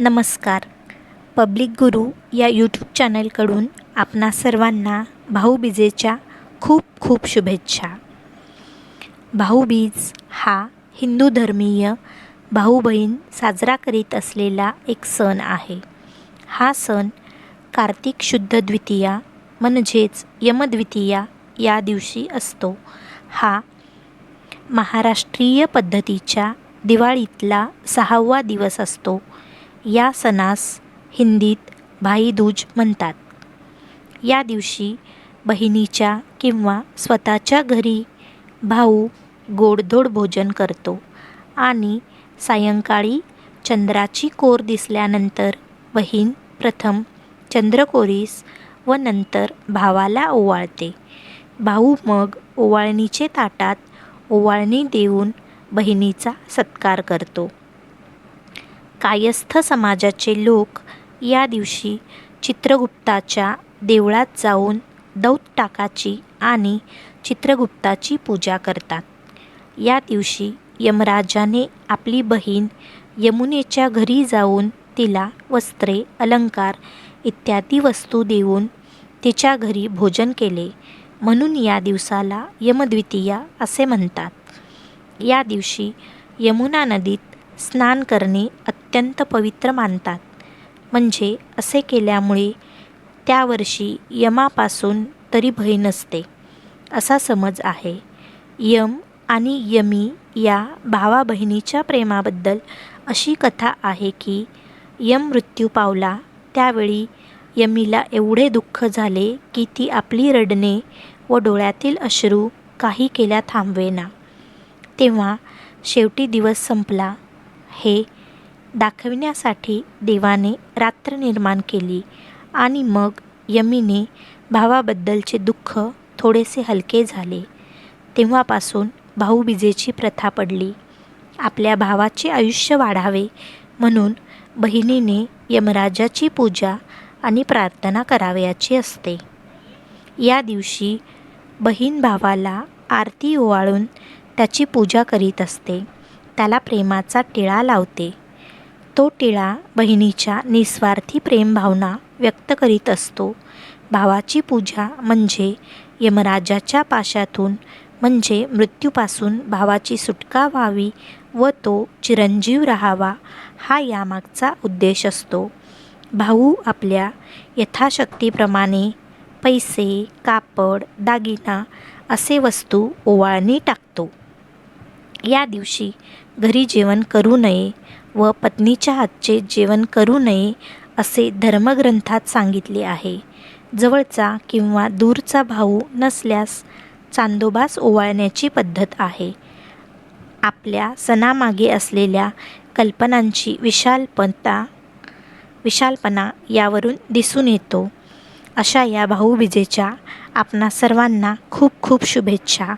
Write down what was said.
नमस्कार. पब्लिक गुरु या यूट्यूब चॅनलकडून आपणा सर्वांना भाऊबीजेच्या खूप खूप शुभेच्छा. भाऊबीज हा हिंदू धर्मीय भाऊ बहीण साजरा करीत असलेला एक सण आहे. हा सण कार्तिक शुद्ध द्वितीया म्हणजेच यमद्वितीया या दिवशी असतो. हा महाराष्ट्रीय पद्धतीच्या दिवाळीतला सहावा दिवस असतो. या सणास हिंदीत भाईदूज म्हणतात. या दिवशी बहिणीच्या किंवा स्वतःच्या घरी भाऊ गोडधोड भोजन करतो आणि सायंकाळी चंद्राची कोर दिसल्यानंतर बहीण प्रथम चंद्रकोरीस व नंतर भावाला ओवाळते. भाऊ मग ओवाळणीचे ताटात ओवाळणी देऊन बहिणीचा सत्कार करतो. कायस्थ समाजाचे लोक या दिवशी चित्रगुप्ताच्या देवळात जाऊन दौत टाकाची आणि चित्रगुप्ताची पूजा करतात. या दिवशी यमराजाने आपली बहीण यमुनेच्या घरी जाऊन तिला वस्त्रे अलंकार इत्यादी वस्तू देऊन तिच्या घरी भोजन केले. म्हणून या दिवसाला यमद्वितीया असे म्हणतात. या दिवशी यमुना नदीत स्नान करणे अत्यंत पवित्र मानतात. म्हणजे असे केल्यामुळे त्या वर्षी यमापासून तरी भय नसते. असा समज आहे. यम आणि यमी या भावा बहिणीच्या प्रेमाबद्दल अशी कथा आहे की यम मृत्यू पावला त्यावेळी यमीला एवढे दुःख झाले की ती आपली रडणे व डोळ्यातील अश्रू काही केल्या थांबवेना. तेव्हा शेवटी दिवस संपला. हे दाखविण्यासाठी देवाने रात्र निर्माण केली आणि मग यमीने भावाबद्दलचे दुःख थोडेसे हलके झाले. तेव्हापासून भाऊबीजेची प्रथा पडली. आपल्या भावाचे आयुष्य वाढावे म्हणून बहिणीने यमराजाची पूजा आणि प्रार्थना करावयाची असते. या दिवशी बहीण भावाला आरती ओवाळून त्याची पूजा करीत असते. त्याला प्रेमाचा टिळा लावते. तो टिळा बहिणीच्या निस्वार्थी प्रेमभावना व्यक्त करीत असतो. भावाची पूजा म्हणजे यमराजाच्या पाशातून म्हणजे मृत्यूपासून भावाची सुटका व्हावी व तो चिरंजीव राहावा हा यामागचा उद्देश असतो. भाऊ आपल्या यथाशक्तीप्रमाणे पैसे कापड दागिना असे वस्तू ओवाळणी टाकतो. या दिवशी घरी जेवण करू नये व पत्नीच्या हातचे जेवण करू नये असे धर्मग्रंथात सांगितले आहे. जवळचा किंवा दूरचा भाऊ नसल्यास चांदोबास ओवाळण्याची पद्धत आहे. आपल्या सणामागे असलेल्या कल्पनांची विशालपणता विशालपणा यावरून दिसून येतो. अशा या भाऊबीजेच्या आपणा सर्वांना खूप खूप शुभेच्छा.